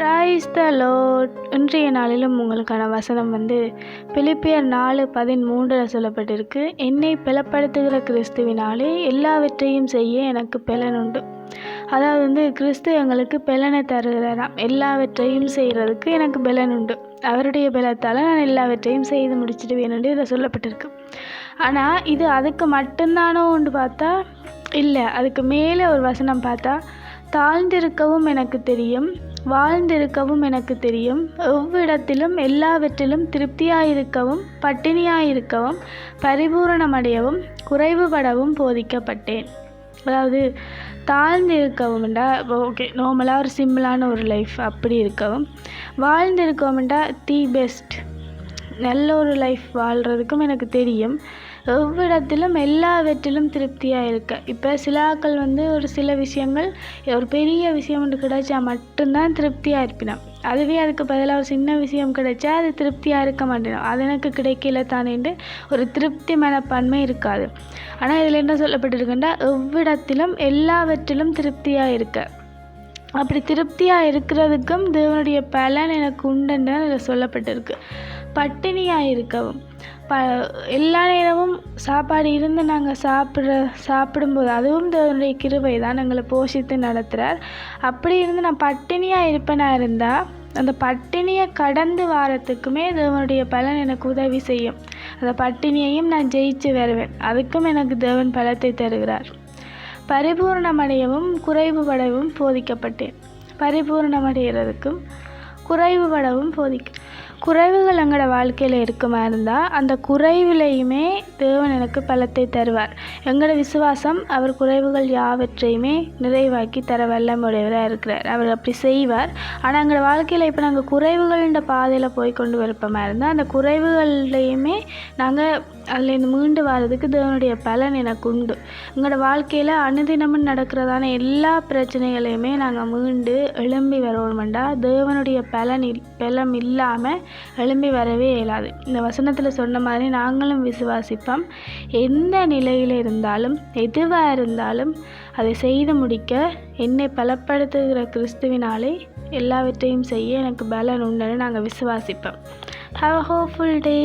Praise the load இன்றைய நாளிலும் உங்களுக்கான வசனம் வந்து பிலிப்பியர் நாலு பதிமூன்றில் சொல்லப்பட்டிருக்கு. என்னை பலப்படுத்துகிற கிறிஸ்துவினாலே எல்லாவற்றையும் செய்ய எனக்கு பலன் உண்டு. அதாவது வந்து கிறிஸ்து எங்களுக்கு பலனை தருகிறாராம் எல்லாவற்றையும் செய்கிறதுக்கு எனக்கு பலன் உண்டு. அவருடைய பலத்தால் நான் எல்லாவற்றையும் செய்து முடிச்சிடுவேன் என்று இதில் சொல்லப்பட்டிருக்கு. ஆனால் இது அதுக்கு மட்டும்தானோன்னு பார்த்தா இல்லை. அதுக்கு மேலே ஒரு வசனம் பார்த்தா தாழ்ந்திருக்கவும் எனக்கு தெரியும். வாழ்ந்திருக்கவும் எனக்கு தெரியும். எவ்விடத்திலும் எல்லாவற்றிலும் திருப்தியாயிருக்கவும் பட்டினியாயிருக்கவும் பரிபூரணமடையவும் குறைவுபடவும் போதிக்கப்பட்டேன். அதாவது தாழ்ந்து இருக்கவும்டா ஓகே நார்மலாக ஒரு சிம்பிளான ஒரு லைஃப் அப்படி இருக்கவும். வாழ்ந்து இருக்கவும்டா தி பெஸ்ட் நல்ல ஒரு லைஃப் வாழ்கிறதுக்கும் எனக்கு தெரியும். எவ்விடத்திலும் எல்லாவற்றிலும் திருப்தியாக இருக்க இப்போ சில ஆட்கள் வந்து ஒரு சில விஷயங்கள் ஒரு பெரிய விஷயம் ஒன்று கிடைச்சா மட்டும்தான் திருப்தியாக இருப்பினோம் அதுவே அதுக்கு பதிலாக ஒரு சின்ன விஷயம் கிடைச்சா அது திருப்தியாக இருக்க மாட்டேன் அது எனக்கு கிடைக்கல தானேன்ட்டு ஒரு திருப்தி மனப்பான்மை இருக்காது. ஆனால் இதில் என்ன சொல்லப்பட்டிருக்குன்னா எவ்விடத்திலும் எல்லாவற்றிலும் திருப்தியாக இருக்க அப்படி திருப்தியாக இருக்கிறதுக்கும் தேவனுடைய பலன் எனக்கு உண்டுன்னு அதில் சொல்லப்பட்டிருக்கு. பட்டினியாக இருக்கவும். ப எல்லா நேரமும் சாப்பாடு இருந்து நாங்கள் சாப்பிட்ற சாப்பிடும்போது அதுவும் தேவனுடைய கிருவை தான் எங்களை போஷித்து நடத்துகிறார் அப்படி இருந்து நான் பட்டினியாக இருப்பேனாக இருந்தால் அந்த பட்டினியை கடந்து வாரத்துக்குமே தேவனுடைய பலன் எனக்கு உதவி செய்யும். அந்த பட்டினியையும் நான் ஜெயிச்சு வருவேன். அதுக்கும் எனக்கு தேவன் பலத்தை தருகிறார். பரிபூர்ணமடையவும் குறைவுபடவும் போதிக்கப்பட்டேன். பரிபூர்ணமடைகிறதுக்கும் குறைவுபடவும் போதிக்க குறைவுகள் எங்களோட வாழ்க்கையில் இருக்குமா இருந்தால் அந்த குறைவிலையுமே தேவன் எனக்கு பலத்தை தருவார். எங்களோட விசுவாசம் அவர் குறைவுகள் யாவற்றையுமே நிறைவாக்கி தர வல்லமுடையவராக இருக்கிறார். அவர் அப்படி செய்வார். ஆனால் எங்களோட வாழ்க்கையில் இப்போ நாங்கள் குறைவுகள்ன்ற பாதையில் போய் கொண்டு வரப்பமா இருந்தால் அந்த குறைவுகள்லையுமே நாங்கள் அதுலேருந்து மீண்டு வர்றதுக்கு தேவனுடைய பலன் எனக்கு உண்டு. எங்களோட வாழ்க்கையில் அனுதினமும் நடக்கிறதான எல்லா பிரச்சனைகளையுமே நாங்கள் மீண்டு எழும்பி வரணுமெண்டா தேவனுடைய பலன் இல் பலம் இல்லாமல் எழும்பி வரவே இயலாது. இந்த வசனத்தில் சொன்ன மாதிரி நாங்களும் விசுவாசிப்போம். எந்த நிலையில் இருந்தாலும் எதுவாக இருந்தாலும் அதை செய்து முடிக்க என்னை பலப்படுத்துகிற கிறிஸ்துவினாலே எல்லாவற்றையும் செய்ய எனக்கு பலன் உண்டுன்னு நாங்கள் விசுவாசிப்போம். Have a hopeful day